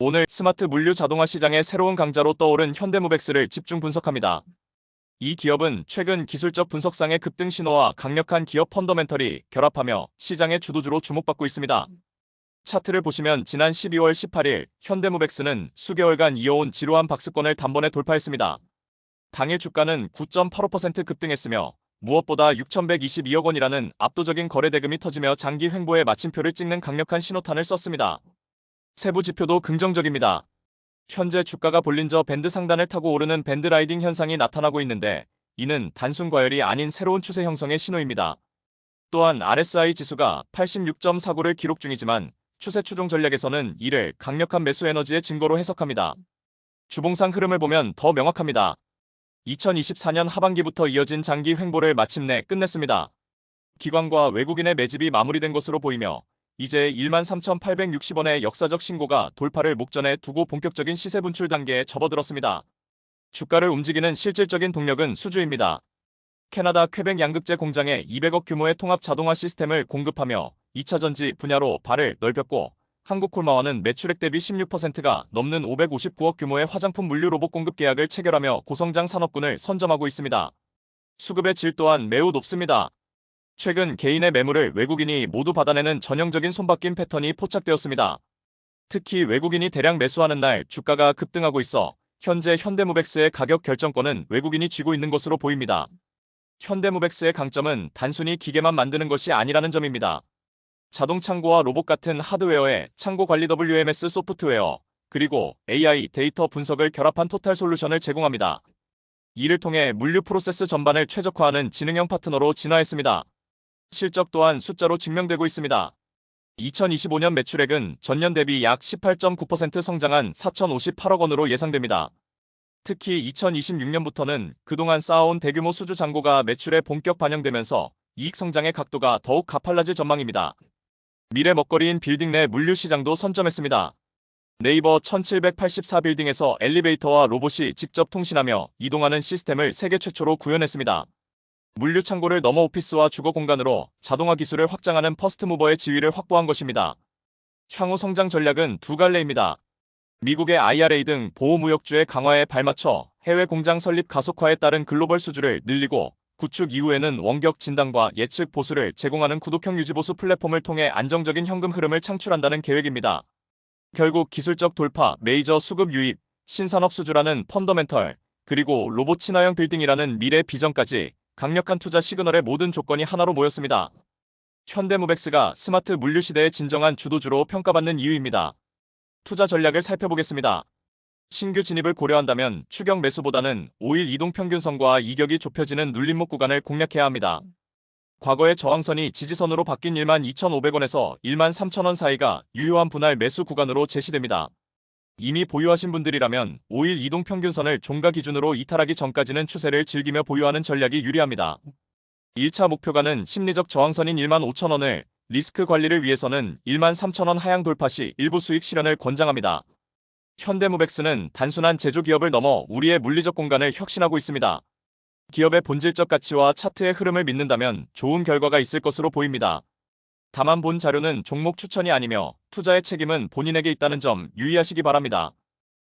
오늘 스마트 물류 자동화 시장의 새로운 강자로 떠오른 현대무백스를 집중 분석합니다. 이 기업은 최근 기술적 분석상의 급등 신호와 강력한 기업 펀더멘털이 결합하며 시장의 주도주로 주목받고 있습니다. 차트를 보시면 지난 12월 18일 현대무백스는 수개월간 이어온 지루한 박스권을 단번에 돌파했습니다. 당일 주가는 9.85% 급등했으며 무엇보다 6,122억 원이라는 압도적인 거래 대금이 터지며 장기 횡보의 마침표를 찍는 강력한 신호탄을 썼습니다. 세부 지표도 긍정적입니다. 현재 주가가 볼린저 밴드 상단을 타고 오르는 밴드 라이딩 현상이 나타나고 있는데 이는 단순 과열이 아닌 새로운 추세 형성의 신호입니다. 또한 RSI 지수가 86.49를 기록 중이지만 추세 추종 전략에서는 이를 강력한 매수 에너지의 증거로 해석합니다. 주봉상 흐름을 보면 더 명확합니다. 2024년 하반기부터 이어진 장기 횡보를 마침내 끝냈습니다. 기관과 외국인의 매집이 마무리된 것으로 보이며 이제 13,860원의 역사적 신고가 돌파를 목전에 두고 본격적인 시세 분출 단계에 접어들었습니다. 주가를 움직이는 실질적인 동력은 수주입니다. 캐나다 퀘벡 양극재 공장에 200억 규모의 통합 자동화 시스템을 공급하며 2차 전지 분야로 발을 넓혔고 한국콜마와는 매출액 대비 16%가 넘는 559억 규모의 화장품 물류 로봇 공급 계약을 체결하며 고성장 산업군을 선점하고 있습니다. 수급의 질 또한 매우 높습니다. 최근 개인의 매물을 외국인이 모두 받아내는 전형적인 손바뀜 패턴이 포착되었습니다. 특히 외국인이 대량 매수하는 날 주가가 급등하고 있어 현재 현대무백스의 가격 결정권은 외국인이 쥐고 있는 것으로 보입니다. 현대무백스의 강점은 단순히 기계만 만드는 것이 아니라는 점입니다. 자동 창고와 로봇 같은 하드웨어에 창고 관리 WMS 소프트웨어, 그리고 AI 데이터 분석을 결합한 토탈 솔루션을 제공합니다. 이를 통해 물류 프로세스 전반을 최적화하는 지능형 파트너로 진화했습니다. 실적 또한 숫자로 증명되고 있습니다. 2025년 매출액은 전년 대비 약 18.9% 성장한 4,058억 원으로 예상됩니다. 특히 2026년부터는 그동안 쌓아온 대규모 수주 잔고가 매출에 본격 반영되면서 이익 성장의 각도가 더욱 가팔라질 전망입니다. 미래 먹거리인 빌딩 내 물류 시장도 선점했습니다. 네이버 1784 빌딩에서 엘리베이터와 로봇이 직접 통신하며 이동하는 시스템을 세계 최초로 구현했습니다. 물류 창고를 넘어 오피스와 주거 공간으로 자동화 기술을 확장하는 퍼스트 무버의 지위를 확보한 것입니다. 향후 성장 전략은 두 갈래입니다. 미국의 IRA 등 보호무역주의 강화에 발맞춰 해외 공장 설립 가속화에 따른 글로벌 수주를 늘리고 구축 이후에는 원격 진단과 예측 보수를 제공하는 구독형 유지보수 플랫폼을 통해 안정적인 현금 흐름을 창출한다는 계획입니다. 결국 기술적 돌파, 메이저 수급 유입, 신산업 수주라는 펀더멘털, 그리고 로봇 친화형 빌딩이라는 미래 비전까지 강력한 투자 시그널의 모든 조건이 하나로 모였습니다. 현대무백스가 스마트 물류 시대의 진정한 주도주로 평가받는 이유입니다. 투자 전략을 살펴보겠습니다. 신규 진입을 고려한다면 추격 매수보다는 5일 이동 평균선과 이격이 좁혀지는 눌림목 구간을 공략해야 합니다. 과거의 저항선이 지지선으로 바뀐 12,500원에서 13,000원 사이가 유효한 분할 매수 구간으로 제시됩니다. 이미 보유하신 분들이라면 5일 이동 평균선을 종가 기준으로 이탈하기 전까지는 추세를 즐기며 보유하는 전략이 유리합니다. 1차 목표가는 심리적 저항선인 15,000원을 리스크 관리를 위해서는 13,000원 하향 돌파 시 일부 수익 실현을 권장합니다. 현대무백스는 단순한 제조기업을 넘어 우리의 물리적 공간을 혁신하고 있습니다. 기업의 본질적 가치와 차트의 흐름을 믿는다면 좋은 결과가 있을 것으로 보입니다. 다만 본 자료는 종목 추천이 아니며 투자의 책임은 본인에게 있다는 점 유의하시기 바랍니다.